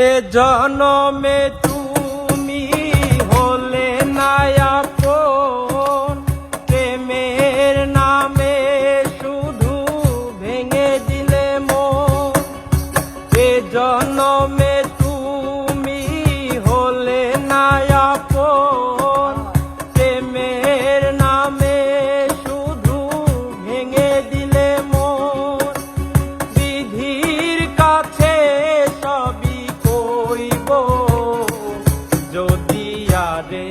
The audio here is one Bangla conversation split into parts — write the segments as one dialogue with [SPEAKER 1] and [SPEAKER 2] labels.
[SPEAKER 1] এ জনমে Padre.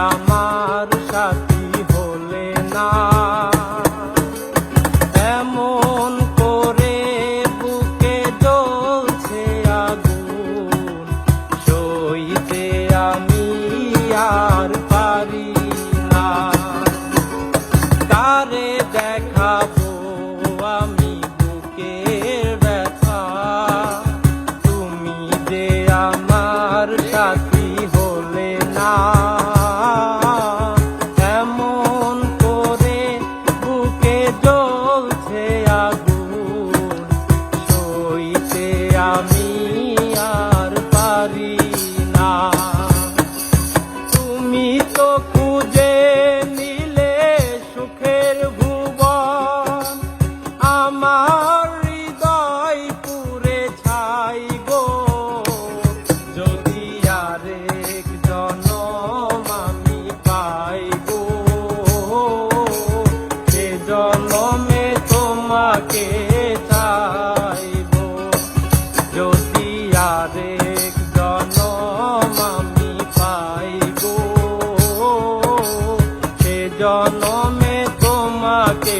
[SPEAKER 1] Rama জনমে তোমাকে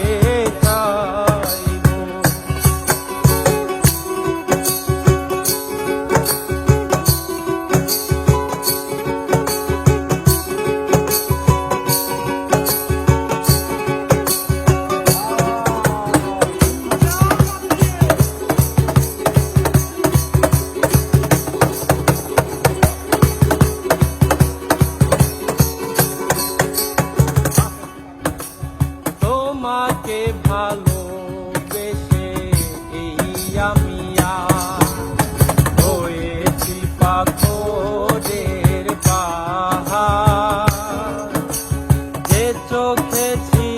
[SPEAKER 1] চোখে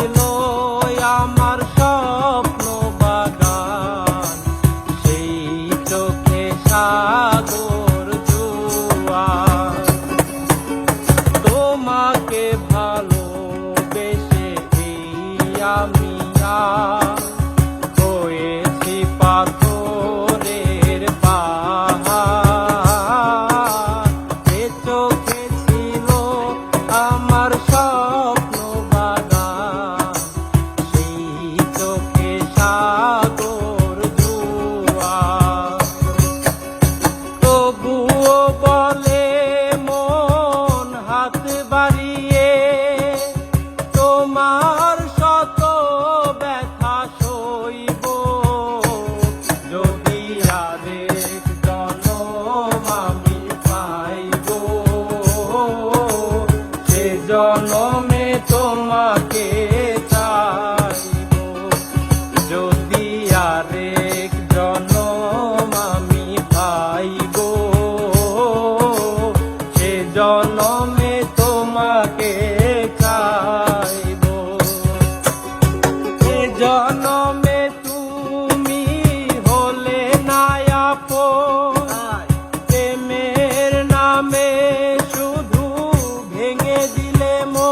[SPEAKER 1] জনমে তুমি হলে নায়াপ প্রেমের নামে শুধু ভেঙে দিলে মো